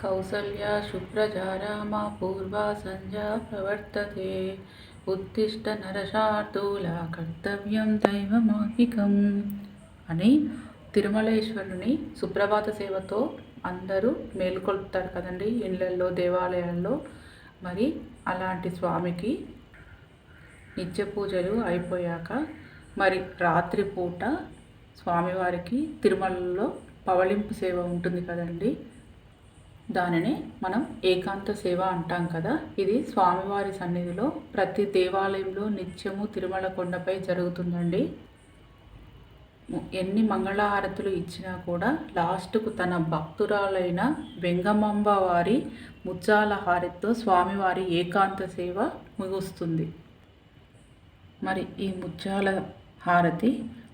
కౌసల్యా శుభ్రజారామా పూర్వ సంధ్యా ప్రవర్తతే ఉత్తిష్ట నరశార్దూల కర్తవ్యం దైవమాహికం అని తిరుమలేశ్వరుని సుప్రభాత సేవతో అందరూ మేలుకొల్పుతారు కదండి ఇళ్ళల్లో దేవాలయాల్లో. మరి అలాంటి స్వామికి నిత్య పూజలు అయిపోయాక మరి రాత్రిపూట స్వామివారికి తిరుమలలో పవళింపు సేవ ఉంటుంది కదండి. దానిని మనం ఏకాంత సేవ అంటాం కదా. ఇది స్వామివారి సన్నిధిలో ప్రతి దేవాలయంలో నిత్యము తిరుమల కొండపై జరుగుతుందండి. ఎన్ని మంగళహారతులు ఇచ్చినా కూడా లాస్ట్కు తన భక్తురాలైన వెంగమాంబ వారి ముచ్చాల హారతితో స్వామివారి ఏకాంత సేవ ముగుస్తుంది. మరి ఈ ముత్యాల హారతి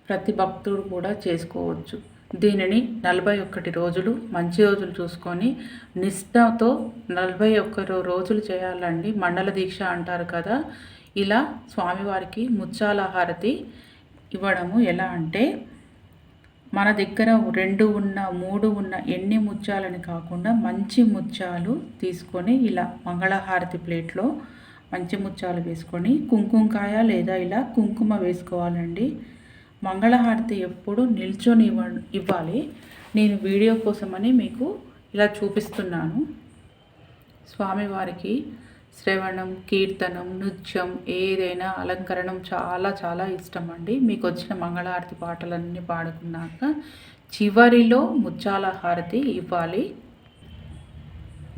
ప్రతి భక్తుడు కూడా చేసుకోవచ్చు. దీనిని నలభై ఒక్కటి రోజులు మంచి రోజులు చూసుకొని నిష్ఠతో నలభై ఒక్క రోజులు చేయాలండి. మండల దీక్ష అంటారు కదా. ఇలా స్వామివారికి ముత్యాల హారతి ఇవ్వడము ఎలా అంటే మన దగ్గర రెండు ఉన్న మూడు ఉన్న ఎన్ని ముత్యాలని కాకుండా మంచి ముత్యాలు తీసుకొని ఇలా మంగళహారతి ప్లేట్లో మంచి ముత్యాలు వేసుకొని కుంకుమకాయ లేదా ఇలా కుంకుమ వేసుకోవాలండి. మంగళహారతి ఎప్పుడు నిల్చొని ఇవ్వ ఇవ్వాలి. నేను వీడియో కోసమని మీకు ఇలా చూపిస్తున్నాను. స్వామివారికి శ్రవణం కీర్తనం నృత్యం ఏదైనా అలంకరణం చాలా చాలా ఇష్టం అండి మీకు వచ్చిన మంగళహారతి పాటలన్నీ పాడుకున్నాక చివరిలో ముచ్చాల హారతి ఇవ్వాలి.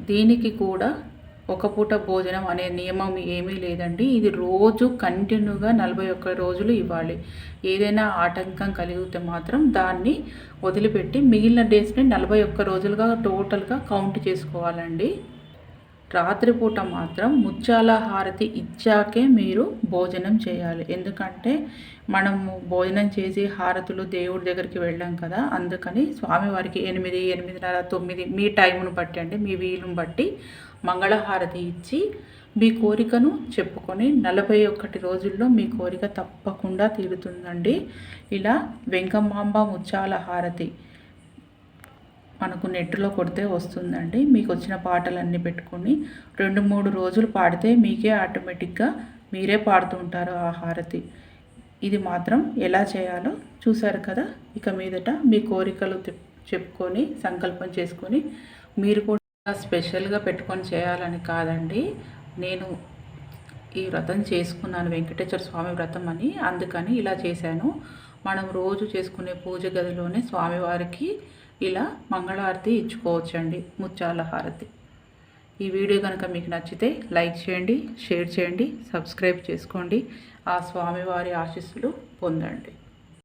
దీనికి కూడా ఒక పూట భోజనం అనే నియమం ఏమీ లేదండి. ఇది రోజు కంటిన్యూగా నలభై ఒక్క రోజులు ఇవ్వాలి. ఏదైనా ఆటంకం కలిగితే మాత్రం దాన్ని వదిలిపెట్టి మిగిలిన డేస్ని నలభై ఒక్క రోజులుగా టోటల్గా కౌంట్ చేసుకోవాలండి. రాత్రిపూట మాత్రం ముత్యాల హారతి ఇచ్చాకే మీరు భోజనం చేయాలి. ఎందుకంటే మనము భోజనం చేసి హారతులు దేవుడి దగ్గరికి వెళ్ళాం కదా అందుకని స్వామివారికి ఎనిమిది ఎనిమిదిన్నర తొమ్మిది మీ టైంను బట్టి అంటే మీ వీలును బట్టి మంగళహారతి ఇచ్చి మీ కోరికను చెప్పుకొని నలభై ఒక్కటి రోజుల్లో మీ కోరిక తప్పకుండా తీరుతుందండి. ఇలా వెంకమాంబ ముచ్చాల హారతి మనకు నెట్లో కొడితే వస్తుందండి. మీకు వచ్చిన పాటలన్నీ పెట్టుకొని రెండు మూడు రోజులు పాడితే మీకే ఆటోమేటిక్గా మీరే పాడుతూ ఉంటారు ఆ హారతి. ఇది మాత్రం ఎలా చేయాలో చూశారు కదా? ఇక మీదట మీ కోరికలు చెప్పుకొని సంకల్పం చేసుకొని మీరు కూడా స్పెషల్గా పెట్టుకొని చేయాలని కాదండి. నేను ఈ వ్రతం చేసుకున్నాను వెంకటేశ్వర స్వామి వ్రతం అని అందుకని ఇలా చేశాను. మనం రోజు చేసుకునే పూజ గదిలోనే స్వామివారికి ఇలా మంగళహారతి ఇచ్చుకోవచ్చండి ముత్యాల హారతి. ఈ వీడియో కనుక మీకు నచ్చితే లైక్ చేయండి షేర్ చేయండి సబ్స్క్రైబ్ చేసుకోండి. ఆ స్వామివారి ఆశీస్సులు పొందండి.